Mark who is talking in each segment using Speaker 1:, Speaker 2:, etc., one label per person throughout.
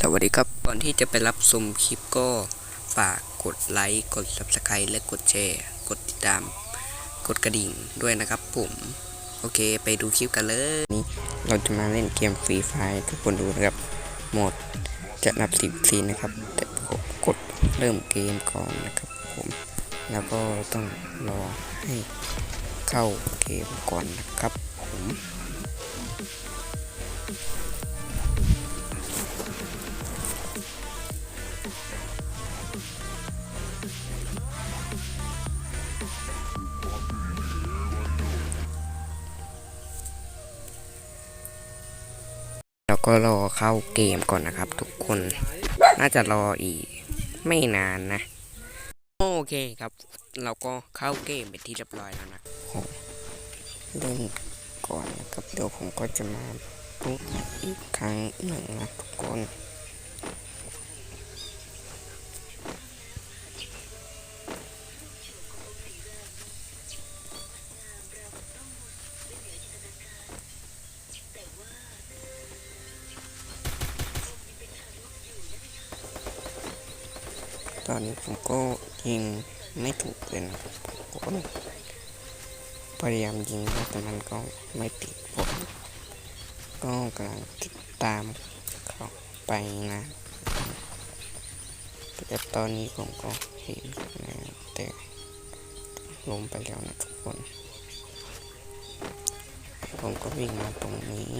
Speaker 1: สวัสดีครับก่อนที่จะไปรับชมคลิปก็ฝากกดไลค์กด Subscribe และกดแชร์กดติดตาม กดกระดิ่งด้วยนะครับผมโอเคไปดูคลิปกันเลยนี่เราจะมาเล่นเกมฟรีไฟทุกคนดูนะครับโหมดจะนับสิบซีนนะครับแต่ผมกดเริ่มเกมก่อนนะครับผมแล้วก็ต้องรอให้เข้าเกมก่อนนะครับ เราก็รอเข้าเกมก่อนนะครับ ทุกคน น่าจะรออีกไม่นานนะ โอเคครับ เราก็เข้าเกมเป็นที่เรียบร้อยแล้วนะเล่นก่อนนะครับเดี๋ยวผมก็จะมาพูดอีกครั้งหนึ่งนะทุกคน ตอนนี้ผมก็ยิงไม่ถูกเลยนะผมก็พยายามยิงนะแต่มันก็ไม่ติดผมก็กำลังติดตามเขาไปนะแต่ตอนนี้ผมก็เห็นนะแต่ล้มไปแล้วนะทุกคน ผมก็วิ่งมาตรงนี้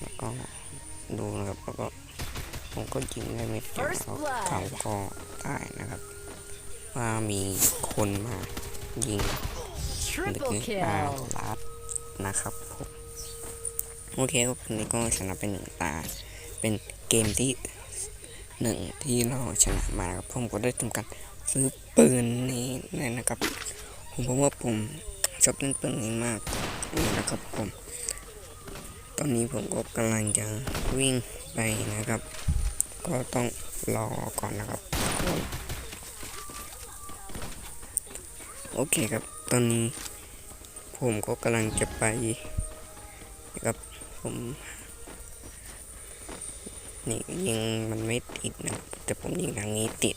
Speaker 1: แล้วก็ดูนะครับแล้วก็ ผมก็ยิงได้ไม่เดียว
Speaker 2: First
Speaker 1: แล้ว
Speaker 2: blood
Speaker 1: เขาก็ตายนะครับ ว่ามีคนมายิงหรือ
Speaker 2: Triple
Speaker 1: มา
Speaker 2: kill.
Speaker 1: ลัดนะครับผมโอเคครับวันนี้ก็ชนะเป็นหนึ่งตา เป็นเกมที่หนึ่งที่เราชนะมาครับผมก็ได้ทำการซื้อปืนนี้เลยนะครับ ผมเพราะว่าผมชอบเล่นปืนนี้มากนี่นะครับผม ตอนนี้ผมก็กำลังจะวิ่งไปนะครับ ก็ต้องรอก่อนนะครับ โอเคครับ ตอนนี้ผมก็กำลังจะไปนะครับผมนี่ยิงมันไม่ติดนะแต่ผมยิงทางนี้ติด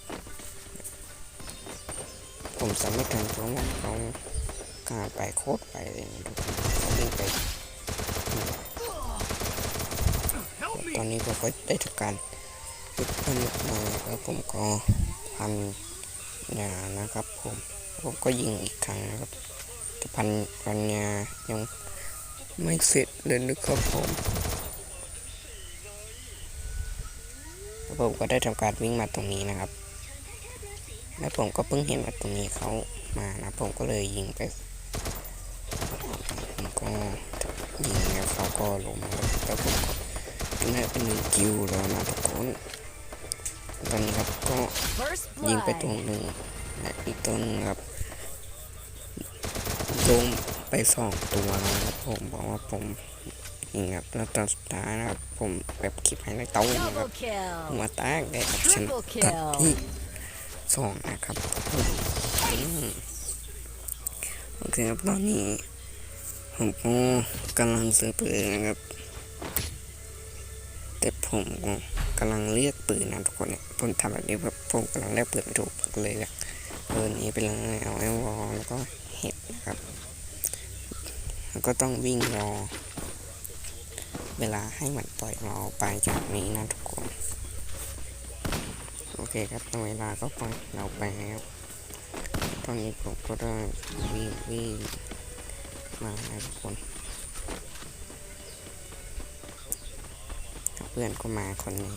Speaker 1: ผมสามารถทำเพราะว่าเขากาไปโคตรไปเลยนะทุกคนเขาวิ่งไปตอนนี้ผมก็ได้ทำการ ยึดพันมาแล้วผมก็พันยานะครับผมผมก็ยิงอีกครั้งนะครับแต่พันพันยายังไม่เสร็จเลยนะครับผมแล้วผมก็ได้ทำการวิ่งมาตรงนี้นะครับ แล้วผมก็เพิ่งเห็นว่าตรงนี้เขามานะผมก็เลยยิงไปผมก็ยิงแล้วเขาก็ล้มแล้วผมก็น่าเป็นหนึ่งคิวแล้วนะทุกคน ตอนนี้ครับก็ยิงไปตรงหนึ่งและอีกตัวหนึงครับโดนไปสองตัวนะครับผมบอกว่าผมยิงครับแล้วตอนสุดท้ายนะครับผมแบบคลิปให้ในเต้านะครับ
Speaker 2: Double kill.
Speaker 1: หัวแตกได้กับชนะ
Speaker 2: Triple
Speaker 1: ตัดที่สองนะครับโอเคครับตอนนี้ผมก็กำลังซื้อปืนนะครับแต่ผมก กำลังเลือกปืนนะทุกคนเนี่ยผมทำแบบนี้แบบผมกำลังเลือกปืนถูกเลยเลือกปืนนี้ไปเลยเอาไอ้วอลแล้วก็เห็ดนะครับแล้วก็ต้องวิ่งรอ เวลาให้มันปล่อยเราไปจากนี้นะทุกคนโอเคครับเวลาก็ปล่อยเราไปแล้วตอนนี้ผมก็ได้วิ่งวิ่งมาทุกคน เพื่อนก็มาคนนึง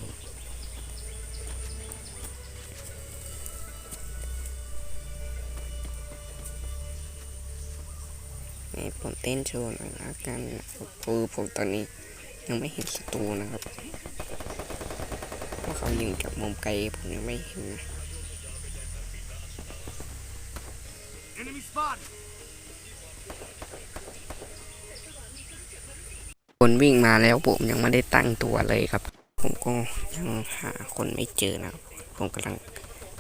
Speaker 1: นี่ผมเต้นโชว์หน่อยละกันนะครับคือผมตอนนี้ยังไม่เห็นศัตรูนะครับเพราะเขายิงจากมุมไกลผมยังไม่เห็นนะ คนวิ่งมาแล้วผมยังไม่ได้ตั้งตัวเลยครับ ผมก็ยังหาคนไม่เจอนะครับ ผมกำลัง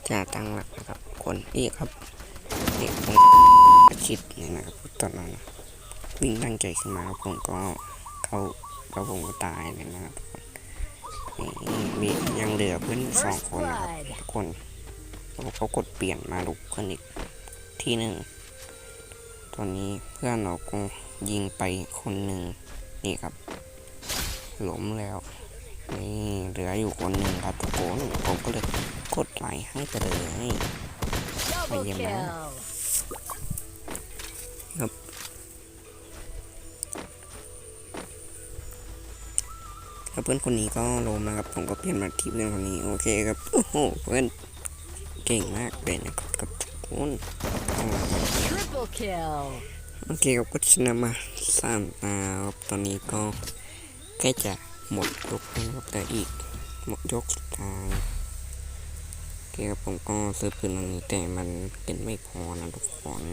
Speaker 1: จะตั้งหลักนะครับ คนนี้ครับนี่ผมชิดนี่นะครับตอนนั้นวิ่งตั้งใจขึ้นมาผมก็เขาเขาผมก็ตายเลยนะครับนี่มียังเหลือเพื่อนสองคนนะครับทุกคนแล้วเขากดเปลี่ยนมาลุกขึ้นอีกที่หนึ่งตอนนี้เพื่อนเราก็ยิงไปคนหนึ่ง นี่ครับล้มแล้ว นี่เหลืออยู่คนหนึ่งครับทุกคนผมก็เลยกดไลค์ให้ไปเลย
Speaker 2: Double
Speaker 1: Oye,
Speaker 2: kill.
Speaker 1: แล้วเพื่อนคนนี้ก็ล้มนะครับ ผมก็เปลี่ยนมาที่เพื่อนคนนี้ โอเคครับ โอ้โห เพื่อนเก่งมากเลยนะครับกับทุกคนเอาละครับ
Speaker 2: Triple kill.
Speaker 1: โอเคครับก็ชนะมาสามตาครับตอนนี้ก็ใกล้จะหมดยกแล้วนะครับแต่อีกหมดยกสุดท้ายโอเคครับผมก็ซื้อปืนอันนี้แต่มันเป็นไม่พอนะทุกคน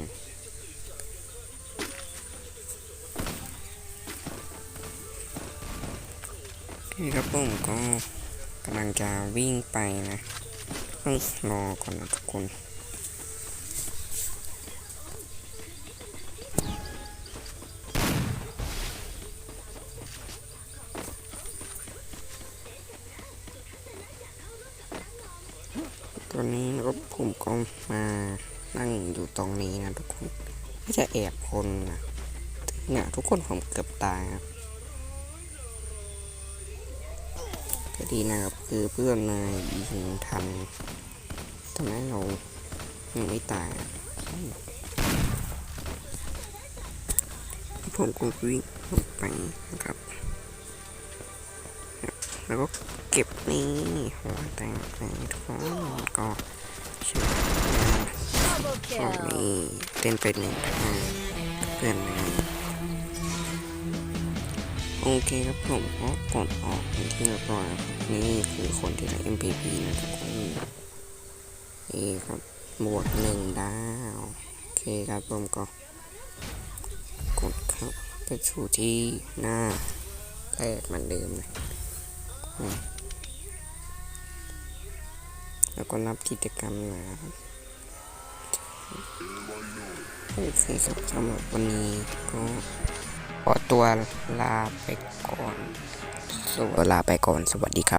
Speaker 1: โอเคครับผมก็กำลังจะวิ่งไปนะต้องรอก่อนนะทุกคน ผมก็มานั่งอยู่ตรงนี้นะทุกคนก็จะแอบคนนะเนี่ยทุกคนผมเกือบตายครับก็ดีนะครับคือเพื่อนนายยิงทันทำให้เรายังไม่ตายผมก็วิ่งลงไปนะครับ แล้วก็เก็บนี่หัวแตงไปทุกคนก็ ชนะ
Speaker 2: Double
Speaker 1: ตอน
Speaker 2: kill.
Speaker 1: นี้เต้นไปหนึ่งเพื่อนนะโอเคครับผมก็กดออกเป็นที่เรียบร้อยครับนี่คือคนที่ได้ MVP นะทุกคนนี่ครับบวกหนึ่งดาว โอเคครับผมก็กดครับไปสู่ที่หน้าแรกเหมือนเดิมเลย แล้วก็รับกิจกรรมนะครับโอเคครับสำหรับวันนี้ก็ขอตัวลาไปก่อนสวลาไปก่อน สวัสดีครับ